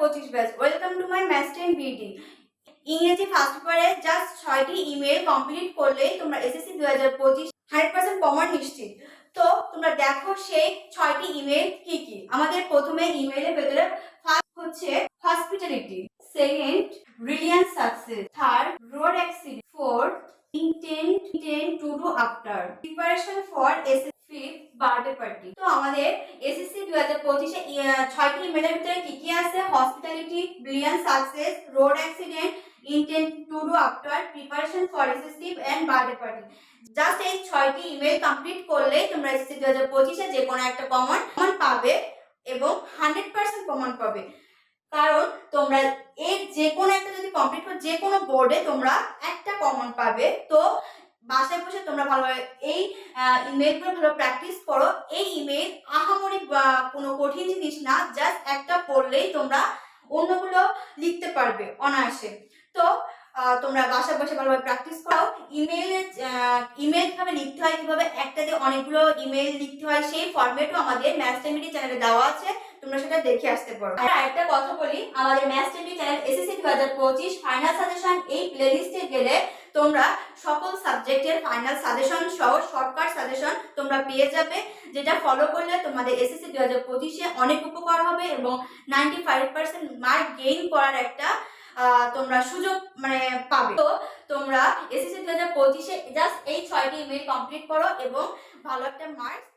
পঁচিশ batch. Welcome to my math ten BD ইংরেজি first পেপারে জাস্ট ছয়টি ইমেল কমপ্লিট করলেই তোমরা এসএসসি দু হাজার পঁচিশ হান্ড্রেড পার্সেন্ট কমন নিশ্চিত। তো তোমরা দেখো সেই ছয়টি ইমেল কি কি। আমাদের প্রথমে ইমেলের ভেতরে ফার্স্ট হচ্ছে hospitality second brilliant success third road accident fourth intent intent to do after, preparation for SSC party তো আমাদের এসএসসি দু হাজার পঁচিশে ছয়টি ইমেলের ভিতরে কি কি আছে? Hospitality brilliant success road accident intent to do after preparation for SSC and birthday party just এই ছয়টি ইমেল কমপ্লিট করলেই তোমরা এসএসসি দু হাজার পঁচিশে যে কোনো একটা কমন কমন পাবে এবং হান্ড্রেড পার্সেন্ট কমন পাবে। কারণ তোমরা এর যে কোনো একটা যদি কমপ্লিট করো, যে কোনো বোর্ডে তোমরা একটা কমন পাবে। তো বাসায় বসে তোমরা ভালোভাবে এই ইমেলগুলো ভালো প্র্যাকটিস করো। এই ইমেল আহামরি, বা, কোনো কঠিন জিনিস না জাস্ট একটা পড়লেই তোমরা অন্যগুলো লিখতে পারবে অনায়াসে। তো তোমরা বাসায় বসে ভালোভাবে প্র্যাকটিস করো। ইমেলের ইমেল কীভাবে লিখতে হয়, কীভাবে একটা দিয়ে অনেকগুলো ইমেল লিখতে হয়, সেই ফরম্যাটও আমাদের ম্যাথ টেমিডি চ্যানেলে দেওয়া আছে। তোমরা সেটা দেখে আসতে পারো। আর একটা কথা বলি, আমাদের ম্যাথ টেমিডি চ্যানেল এসএসসি দু হাজার পঁচিশ ফাইনাল সাজেশন এই প্লেলিস্টে গেলে তোমরা সাবজেক্টের ফাইনাল সাজেশন সহ শর্টকাট সাজেশন তোমরা পেয়ে যাবে, যেটা ফলো করলে তোমাদের এসএসসি দু হাজার পঁচিশে অনেক উপকার হবে এবং ninety five percent mark gain করার একটা তোমরা সুযোগ মানে পাবে। তো তোমরা এসএসসি দু হাজার পঁচিশে জাস্ট এই ছয়টি ইমেল কমপ্লিট করো এবং ভালো একটা মার্কস